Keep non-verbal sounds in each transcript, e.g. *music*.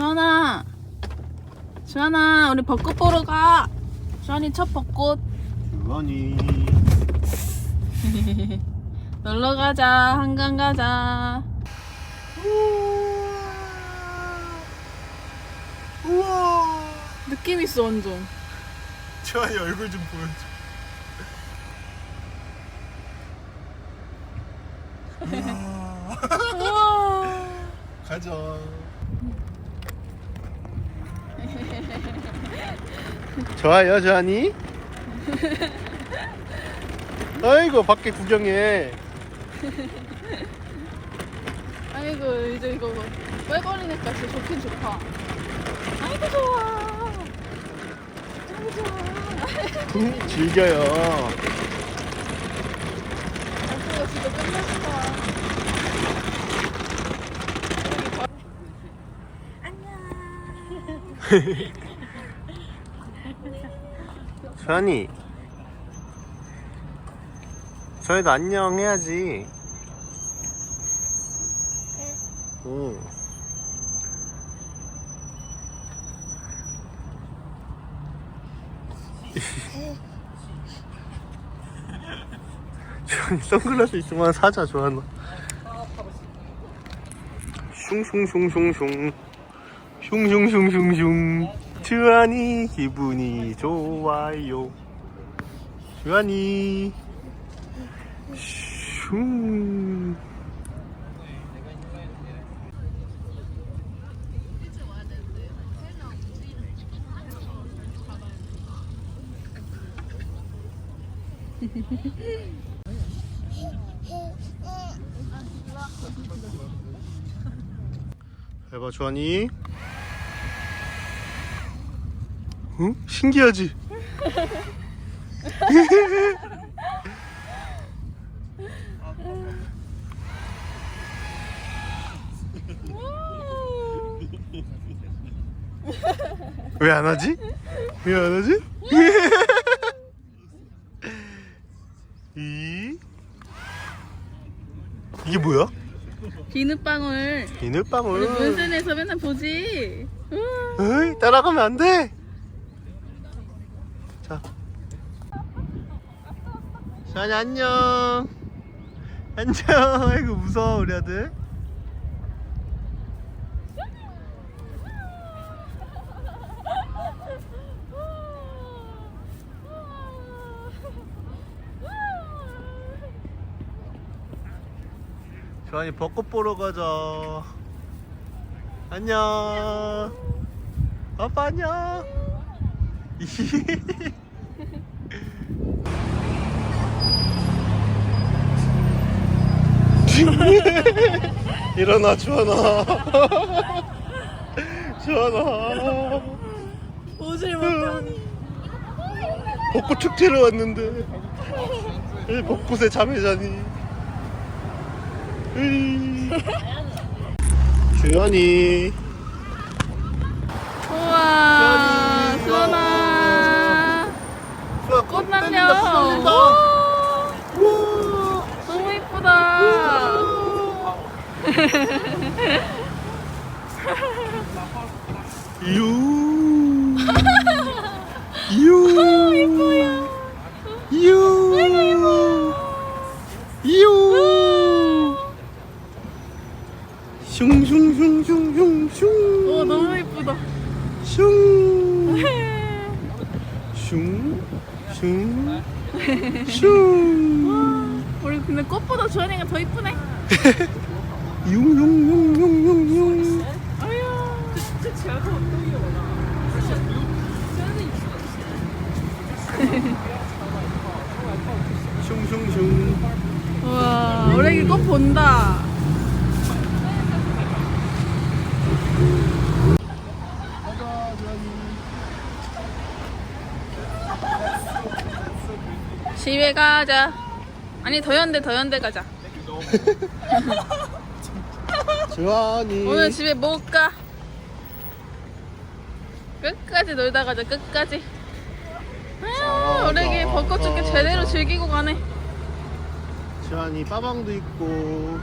주환아, 주환아, 우리 벚꽃 보러 가. 주환이 첫 벚꽃. 주원이 *laughs* 놀러 가자, 한강 가자. 우와 느낌 있어 완전. 주원이 얼굴 좀 보여줘 *laughs* 우와. 가자 좋아요 주원이 아이고 밖에 구경해 아이고 이제 이거 뻘거리니까 진짜 좋긴 좋다. 아이고 좋아. 아이고 좋아. 즐겨요 날씨가 진짜 끝났다. *laughs* 주원이. 주원이도 안녕 해야지. 응. *laughs* 주원이 선글라스 있으면 사자 주원아. 슝슝슝슝슝. 슝슝슝슝슝 주한이 기분이 좋아요. 주한이. 슝. 해봐 주한이 응? 신기하지? *laughs* 왜 안 하지? 왜 안 하지? *laughs* 이 이게 뭐야? 비눗방울. 우리 비눗방울. 문센에서 맨날 보지. 에이, 따라가면 안 돼. 자. 샤니 안녕. 안녕. *laughs* 아이고 무서워 우리 아들. 주환이 벚꽃 보러 가자. 안녕. 아빠 안녕. *laughs* 일어나 주환아. *laughs* 주환아. 오질 못하니. 벚꽃 축제를 왔는데 이 벚꽃에 잠을 자니. 으이. 주환이. 우와, 수원아. 꽃 날려. 우와, 너무 이쁘다. 유. *laughs* 유. 이뻐요. 유. 유. 슝슝슝슝슝슝. 오, 너무 이쁘다. 슝. 슝. 슝. 슝. 우리 근데 꽃보다 주원이가 더 이쁘네. *laughs* 융융융융융융. 아유. 슝슝슝. 우와, 우리 애기 꽃 본다. 집에 가자. 아니 더현대 더현대 가자. *laughs* 주환이. 오늘 집에 못 가. 끝까지 놀다 가자. 끝까지. 아, 우리 애기 벚꽃 축제 제대로 즐기고 가네. 주환이 빠방도 있고.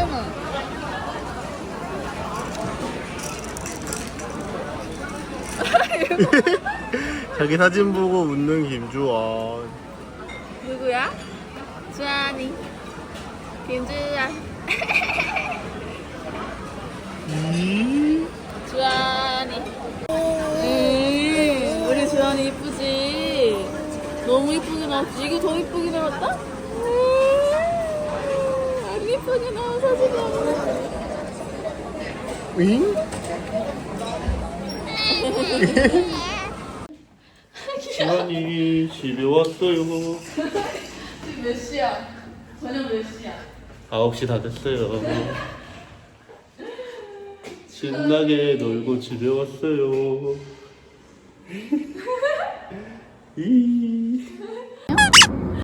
쌤은 *laughs* 자기 사진 보고 웃는 김주원. 누구야? 주안이. 김주한 음. 주안이. 음, 우리 주안이 이쁘지? 너무 이쁘게 나왔지? 이게 더 이쁘게 나왔다? 이쁘게 나온 사진이야. 윙? 주환이 집에 왔어요. 지금 몇 시야? 저녁 몇 시야? 9시 다 됐어요. 신나게 놀고 집에 왔어요. *laughs* 이.